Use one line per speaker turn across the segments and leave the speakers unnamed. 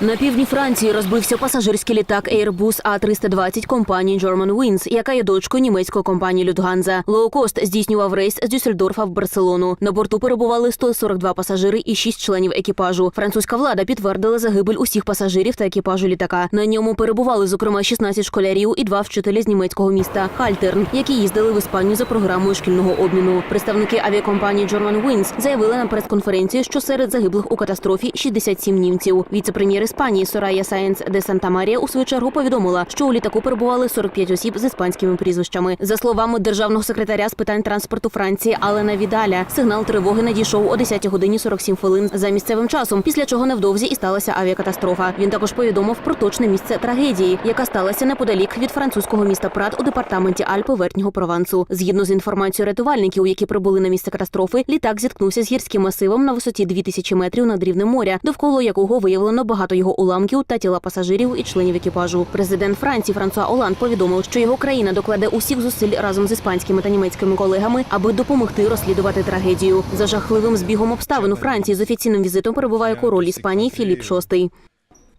На півдні Франції розбився пасажирський літак Airbus A320 компанії Germanwings, яка є дочкою німецької компанії Lufthansa. Лоукост здійснював рейс з Дюссельдорфа в Барселону. На борту перебували 142 пасажири і 6 членів екіпажу. Французька влада підтвердила загибель усіх пасажирів та екіпажу літака. На ньому перебували зокрема 16 школярів і два вчителі з німецького міста Хальтерн, які їздили в Іспанію за програмою шкільного обміну. Представники авіакомпанії Germanwings заявили на прес-конференції, що серед загиблих у катастрофі 67 німців. Віце-прем'єр Іспанії Сорая Саєнс де Санта Марія у свою чергу повідомила, що у літаку перебували 45 осіб з іспанськими прізвищами. За словами державного секретаря з питань транспорту Франції Алена Відаля, сигнал тривоги надійшов о 10 годині 47 хвилин за місцевим часом, після чого невдовзі і сталася авіакатастрофа. Він також повідомив про точне місце трагедії, яка сталася неподалік від французького міста Прат у департаменті Альпи Верхнього Провансу. Згідно з інформацією рятувальників, які прибули на місце катастрофи, літак зіткнувся з гірським масивом на висоті 2000 метрів над рівнем моря, довкола якого виявлено багато його уламків та тіла пасажирів і членів екіпажу. Президент Франції Франсуа Оланд повідомив, що його країна докладе усіх зусиль разом з іспанськими та німецькими колегами, аби допомогти розслідувати трагедію. За жахливим збігом обставин у Франції з офіційним візитом перебуває король Іспанії Філіп VI.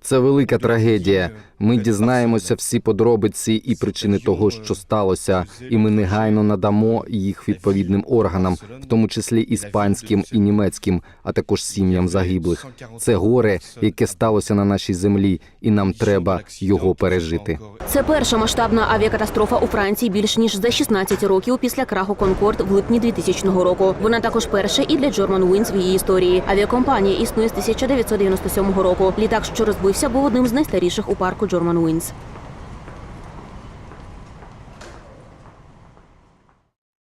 Це велика трагедія. Ми дізнаємося всі подробиці і причини того, що сталося, і ми негайно надамо їх відповідним органам, в тому числі іспанським і німецьким, а також сім'ям загиблих. Це горе, яке сталося на нашій землі, і нам треба його пережити.
Це перша масштабна авіакатастрофа у Франції більш ніж за 16 років після краху Конкорд в липні 2000 року. Вона також перша і для Germanwings в її історії. Авіакомпанія існує з 1997 року. Літак, що розбився, був одним з найстаріших у парку German wins.